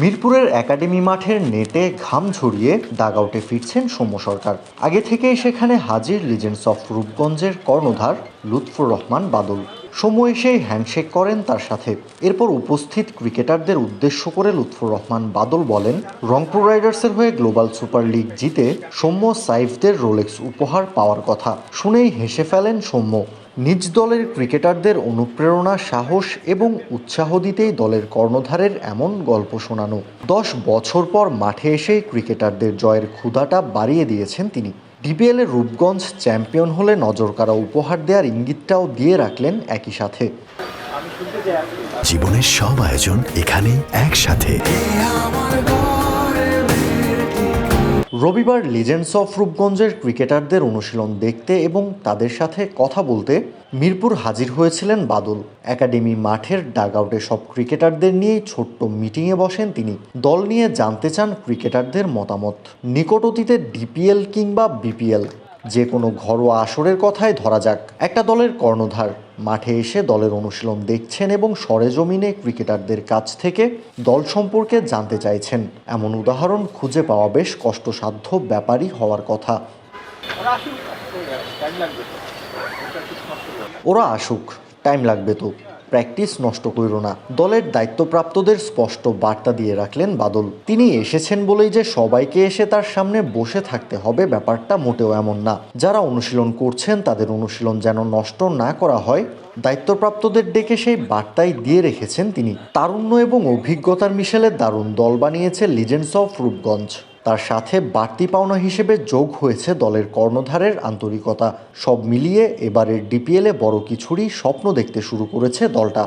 মিরপুরের একাডেমি মাঠের নেটে ঘাম ঝরিয়ে দাগাউটে ফিরছেন সৌম্য সরকার। আগে থেকেই সেখানে হাজির লিজেন্ডস অফ রূপগঞ্জের কর্ণধার লুৎফুর রহমান বাদল। সৌম্য এসেই হ্যান্ডশেক করেন তার সাথে। এরপর উপস্থিত ক্রিকেটারদের উদ্দেশ্য করে লুৎফুর রহমান বাদল বলেন, রংপুর রাইডার্সের হয়ে গ্লোবাল সুপার লিগ জিতে সৌম্য সাইফদের রোলেক্স উপহার পাওয়ার কথা। শুনেই হেসে ফেলেন সৌম্য। নিজ দলের ক্রিকেটারদের অনুপ্রেরণা, সাহস এবং উৎসাহ দিতেই দলের কর্ণধারের এমন গল্প শোনানো। দশ বছর পর মাঠে এসেই ক্রিকেটারদের জয়ের ক্ষুধাটা বাড়িয়ে দিয়েছেন তিনি। ডিপিএল এর রূপগঞ্জ চ্যাম্পিয়ন হলে নজর নজরকাড়া উপহার দেওয়ার ইঙ্গিতটাও দিয়ে রাখলেন একই সাথে। জীবনের সব আয়োজন এখানে একসাথে রবিবার লিজেন্ডস অফ রূপগঞ্জের ক্রিকেটারদের অনুশীলন দেখতে এবং তাদের সাথে কথা বলতে মিরপুর হাজির হয়েছিলেন বাদল। একাডেমি মাঠের ডাগআউটে সব ক্রিকেটারদের নিয়েই ছোট্ট মিটিংয়ে বসেন তিনি। দল নিয়ে জানতে চান ক্রিকেটারদের মতামত। নিকট অতীতে ডিপিএল কিংবা বিপিএল যে কোনো ঘরোয়া আসরের কথাই ধরা যাক। একটা দলের কর্ণধার। মাঠে এসে দলের অনুশীলন দেখছেন এবং সরেজমিনে ক্রিকেটারদের কাছ থেকে দল সম্পর্কে জানতে চাইছেন। এমন উদাহরণ খুঁজে পাওয়া বেশ কষ্টসাধ্য ব্যাপারই হওয়ার কথা। ওরা আসুক। টাইম লাগবে তো। প্র্যাকটিস নষ্ট কইর না। দলের দায়িত্বপ্রাপ্তদের স্পষ্ট বার্তা দিয়ে রাখলেন বাদল। তিনি এসেছেন বলেই যে সবাইকে এসে তার সামনে বসে থাকতে হবে ব্যাপারটা মোটেও এমন না। যারা অনুশীলন করছেন, তাদের অনুশীলন যেন নষ্ট না করা হয়, দায়িত্বপ্রাপ্তদের ডেকে সেই বার্তাই দিয়ে রেখেছেন তিনি। তারুণ্য এবং অভিজ্ঞতার মিশেলে দারুণ দল বানিয়েছে লিজেন্ডস অফ রূপগঞ্জ তার সাথে বাড়তি পাওনা হিসেবে যোগ হয়েছে দলের কর্ণধারের আন্তরিকতা সব মিলিয়ে এবারের ডিপিএলে বড় কিছুরই স্বপ্ন দেখতে শুরু করেছে দলটা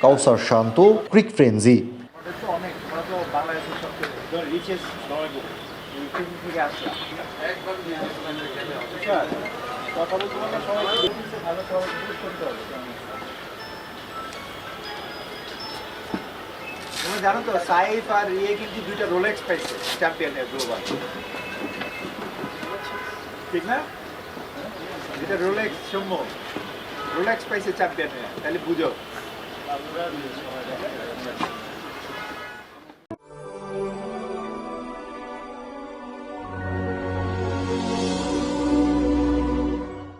কাউসার শান্ত, ক্রিক বুঝছেন? কথা বলতে ভালো করতে হবে তুমি জানো তো, সাইফ আর ইয়ে কিন্তু দুইটা রোলেক্স পাইছে চ্যাম্পিয়নের গ্লোবাল ঠিক না? যেটা রোলেক্স সৌম্য রোলেক্স পাইছে চ্যাম্পিয়নে তাহলে বুঝো।